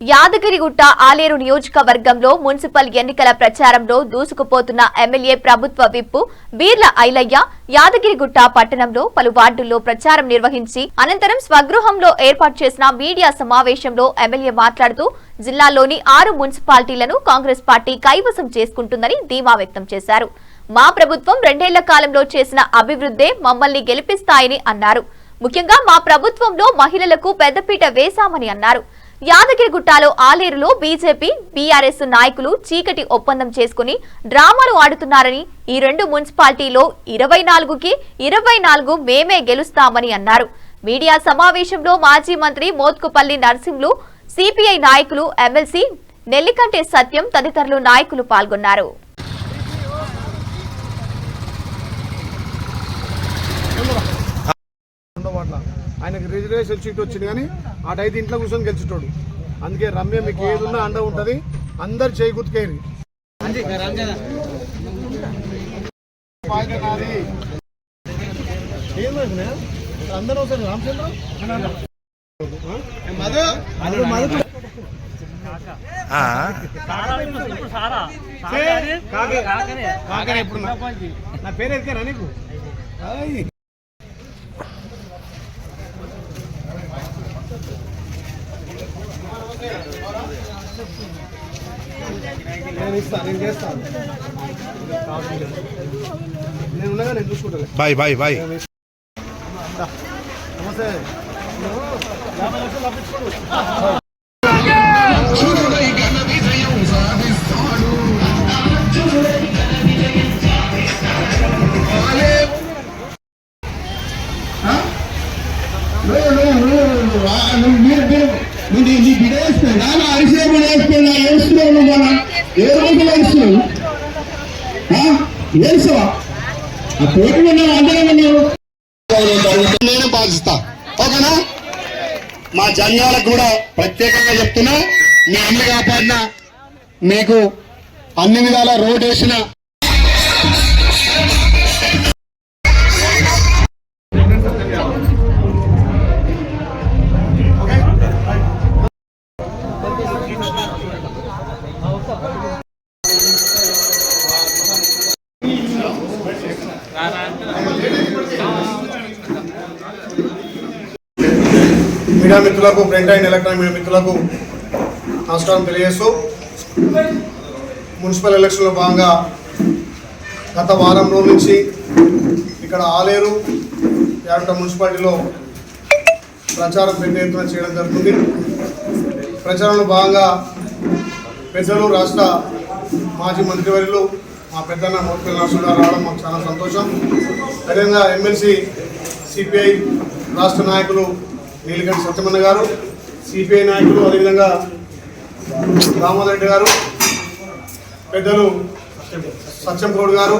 యాదగిరిగుట్ట ఆలేరు నియోజకవర్గంలో మున్సిపల్ ఎన్నికల ప్రచారంలో దూసుకుపోతున్న ఎమ్మెల్యే ప్రభుత్వ విప్పు బీర్ల ఐలయ్య యాదగిరిగుట్ట పట్టణంలో పలు వార్డుల్లో ప్రచారం నిర్వహించి అనంతరం స్వగృహంలో ఏర్పాటు చేసిన మీడియా సమావేశంలో ఎమ్మెల్యే మాట్లాడుతూ జిల్లాలోని ఆరు మున్సిపాలిటీలను కాంగ్రెస్ పార్టీ కైవసం చేసుకుంటుందని ధీమా వ్యక్తం చేశారు. మా ప్రభుత్వం రెండేళ్ళ కాలంలో చేసిన అభివృద్ధే మమ్మల్ని గెలిపిస్తాయని అన్నారు. ముఖ్యంగా మా ప్రభుత్వంలో మహిళలకు పెద్దపీట వేశామని అన్నారు. యాదగిరిగుట్టలో ఆలేరులో బీజేపీ బీఆర్ఎస్ నాయకులు చీకటి ఒప్పందం చేసుకుని డ్రామాలు ఆడుతున్నారని ఈ రెండు మున్సిపాలిటీలో ఇరవై నాలుగుకి ఇరవై నాలుగు మేమే గెలుస్తామని అన్నారు. మీడియా సమావేశంలో మాజీ మంత్రి మోత్కుపల్లి నర్సింహులు సిపిఐ నాయకులు ఎమ్మెల్సీ నెల్లికంటే సత్యం తదితరులు నాయకులు పాల్గొన్నారు. ఆయనకి రిజర్వేషన్ సీట్ వచ్చింది కానీ అటైతే ఇంట్లో కూర్చొని గెలిచేటోడు. అందుకే రమ్య మీకు ఏది ఉన్నా అండ ఉంటుంది. అందరు చేయి గుర్తుకేరి. అందరూ రామచంద్ర? మధు. నా- నా పేరు ఎరికేనా నీకు? నేను ఇస్తాను నేను చేస్తాను నేను ఉండగా నేను చూసుకుంటాను బాయ్ బాయ్ బాయ్ నమస్తే యాభై లక్షలు తప్పించుకోడు మీరు మీరు నీ బిడ్డ వేస్తున్నావు నాన్న అరిసే బిడ్డ వేసుకున్నా వేస్తున్నావు నువ్వు మన ఏ రోజు వేస్తున్నావు వేస్తావా ఆ పోటీ ఉన్నావు అందరం ఉన్నావు నేను బాధిస్తా ఓకేనా? మా జన్యాలకు కూడా ప్రత్యేకంగా చెప్తున్నా మీ అమ్మ కాపాడిన మీకు అన్ని విధాల రోడ్ వేసిన మీడియా మిత్రులకు ప్రింట్ అండ్ ఎలక్ట్రానిక్ మీడియా మిత్రులకు నమస్కారం తెలియజేస్తూ మున్సిపల్ ఎలక్షన్లో భాగంగా గత వారం రోజుల నుంచి ఇక్కడ ఆలేరు యాడ మున్సిపాలిటీలో ప్రచారం పెద్ద ఎత్తున చేయడం జరుగుతుంది. ప్రచారంలో భాగంగా పెద్దలు రాష్ట్ర మాజీ మంత్రివర్యులు మా పెద్దన్న మోత్పల్లి నరసింహ గారు రావడం మాకు చాలా సంతోషం. అదేవిధంగా ఎమ్మెల్సీ సిపిఐ రాష్ట్ర నాయకులు నీలకంఠ సత్యమన్న గారు సిపిఐ నాయకులు అదేవిధంగా దామోదర్ రెడ్డి గారు పెద్దలు సత్యం గౌడ్ గారు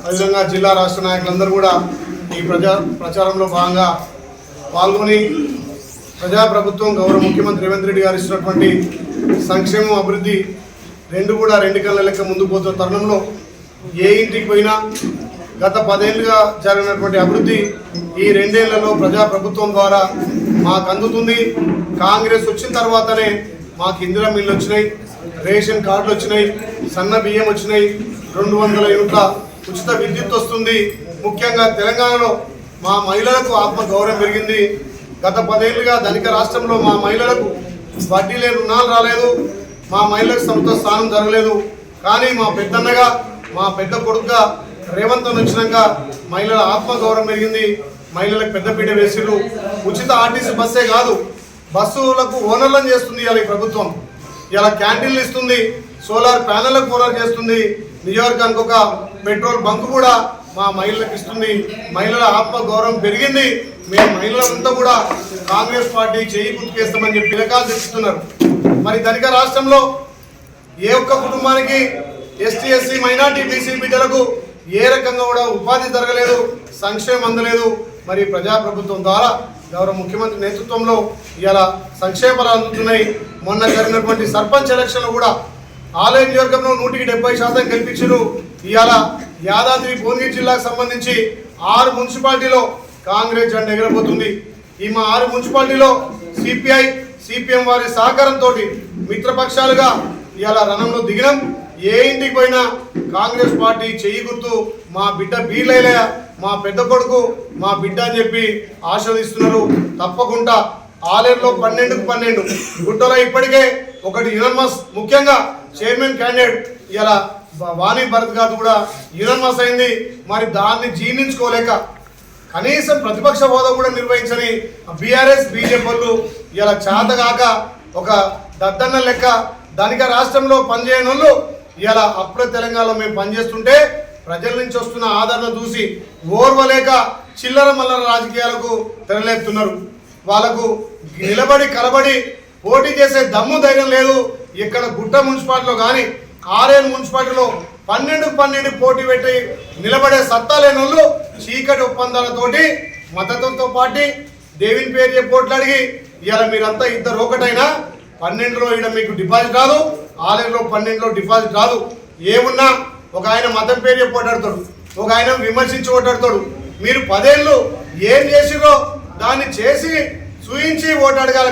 అదేవిధంగా జిల్లా రాష్ట్ర నాయకులందరూ కూడా ఈ ప్రజా ప్రచారంలో భాగంగా పాల్గొని ప్రజాప్రభుత్వం గౌరవ ముఖ్యమంత్రి రేవంత్ రెడ్డి గారు ఇచ్చినటువంటి సంక్షేమం అభివృద్ధి రెండు కూడా రెండు కళ్ళ లెక్క ముందుకు పోతున్న తరుణంలో ఏ ఇంటికి పోయినా గత పదేళ్ళుగా జరిగినటువంటి అభివృద్ధి ఈ రెండేళ్ళలో ప్రజాప్రభుత్వం ద్వారా మాకు అందుతుంది. కాంగ్రెస్ వచ్చిన తర్వాతనే మాకు ఇందిరా మిల్లు వచ్చినాయి రేషన్ కార్డులు వచ్చినాయి సన్న బియ్యం వచ్చినాయి రెండు వందల యూనిట్ల ఉచిత విద్యుత్ వస్తుంది. ముఖ్యంగా తెలంగాణలో మా మహిళలకు ఆత్మ గౌరవం పెరిగింది. గత పదేళ్ళుగా ధనిక రాష్ట్రంలో మా మహిళలకు వడ్డీ లేని రుణాలు రాలేదు. మా మహిళలకు సొంత స్థానం జరగలేదు. కానీ మా పెద్దన్నగా మా పెద్ద కొడుకుగా రేవంత్ వచ్చినాక మహిళల ఆత్మగౌరవం పెరిగింది. మహిళలకు పెద్దపీట వేసిర్రు ఉచిత ఆర్టీసీ బస్సే కాదు బస్సులకు ఓనర్లను చేస్తుంది ఇవాళ ప్రభుత్వం. ఇలా క్యాంటీన్లు ఇస్తుంది సోలార్ ప్యానెళ్ళకు ఓనర్ చేస్తుంది. నియోజకవర్గానికి ఒక పెట్రోల్ బంక్ కూడా మా మహిళలకు ఇస్తుంది. మహిళల ఆత్మ గౌరవం పెరిగింది. మేము మహిళలంతా కూడా కాంగ్రెస్ పార్టీ చేయి గుర్తుకేస్తామని చెప్పి పిలకాలు తెచ్చుతున్నారు మరి ధనిక రాష్ట్రంలో ఏ ఒక్క కుటుంబానికి ఎస్టీ ఎస్సీ మైనార్టీ బీసీ బిడ్డలకు ఏ రకంగా కూడా ఉపాధి జరగలేదు సంక్షేమం అందలేదు. మరి ప్రజాప్రభుత్వం ద్వారా గౌరవ ముఖ్యమంత్రి నేతృత్వంలో ఇలా సంక్షేమాలు అందుతున్నాయి. మొన్న జరిగినటువంటి సర్పంచ్ ఎలక్షన్లు కూడా ఆలయ నియోజకంలో నూటికి డెబ్బై శాతం గెలిపించారు ఇవాళ యాదాద్రి భువనగిరి జిల్లాకు సంబంధించి ఆరు మున్సిపాలిటీలో కాంగ్రెస్ జెండా ఎగరబోతుంది. ఈ మా ఆరు మున్సిపాలిటీలో సిపిఐ సిపిఎం వారి సహకారంతో మిత్రపక్షాలుగా ఇలా రణంలో దిగినాం. ఏ ఇంటికి పోయినా కాంగ్రెస్ పార్టీ చెయ్యి గుర్తు మా బిడ్డ బీర్లైలయ మా పెద్ద కొడుకు మా బిడ్డ అని చెప్పి ఆశీర్వదిస్తున్నారు. తప్పకుండా ఆలేరులో పన్నెండుకు పన్నెండు గుట్టలో ఇప్పటికే ఒకటి యునర్మస్ ముఖ్యంగా చైర్మన్ క్యాండిడేట్ ఇలా వాణి భరత్ గారు కూడా యునర్మస్ అయింది మరి దాన్ని జీర్ణించుకోలేక కనీసం ప్రతిపక్ష హోదా కూడా నిర్వహించని బీఆర్ఎస్ బీజేపీ వాళ్ళు ఇలా చేతగాక ఒక దద్దన్న లెక్క ధనిక రాష్ట్రంలో పనిచేయని వాళ్ళు ఇలా అప్పుడే తెలంగాణలో మేము పనిచేస్తుంటే ప్రజల నుంచి వస్తున్న ఆదరణ చూసి ఓర్వలేక చిల్లర మల్లర రాజకీయాలకు తెరలేపుతున్నారు. వాళ్ళకు నిలబడి కలబడి పోటీ చేసే దమ్ము ధైర్యం లేదు. ఇక్కడ గుట్ట మున్సిపాలిటీలో కానీ ఆర్ఎన్ మున్సిపాలిటీలో పన్నెండు పన్నెండు పోటీ పెట్టి నిలబడే సత్తా లేని వాళ్ళు చీకటి ఒప్పందాలతోటి మద్దతుతో పాటి దేవిని పేరు చెప్పి ఓట్లు అడిగి ఇవాళ మీరంతా ఇద్దరు ఒకటైనా పన్నెండులో ఈడ మీకు డిపాజిట్ రాదు ఆలయంలో పన్నెండులో డిపాజిట్ రాదు. ఏమున్నా ఒక ఆయన మతం పేరు చెప్పి ఓటాడతాడు ఒక ఆయన విమర్శించి ఓటాడతాడు మీరు పదేళ్ళు ఏం చేసిరో దాన్ని చేసి చూయించి ఓటాడగల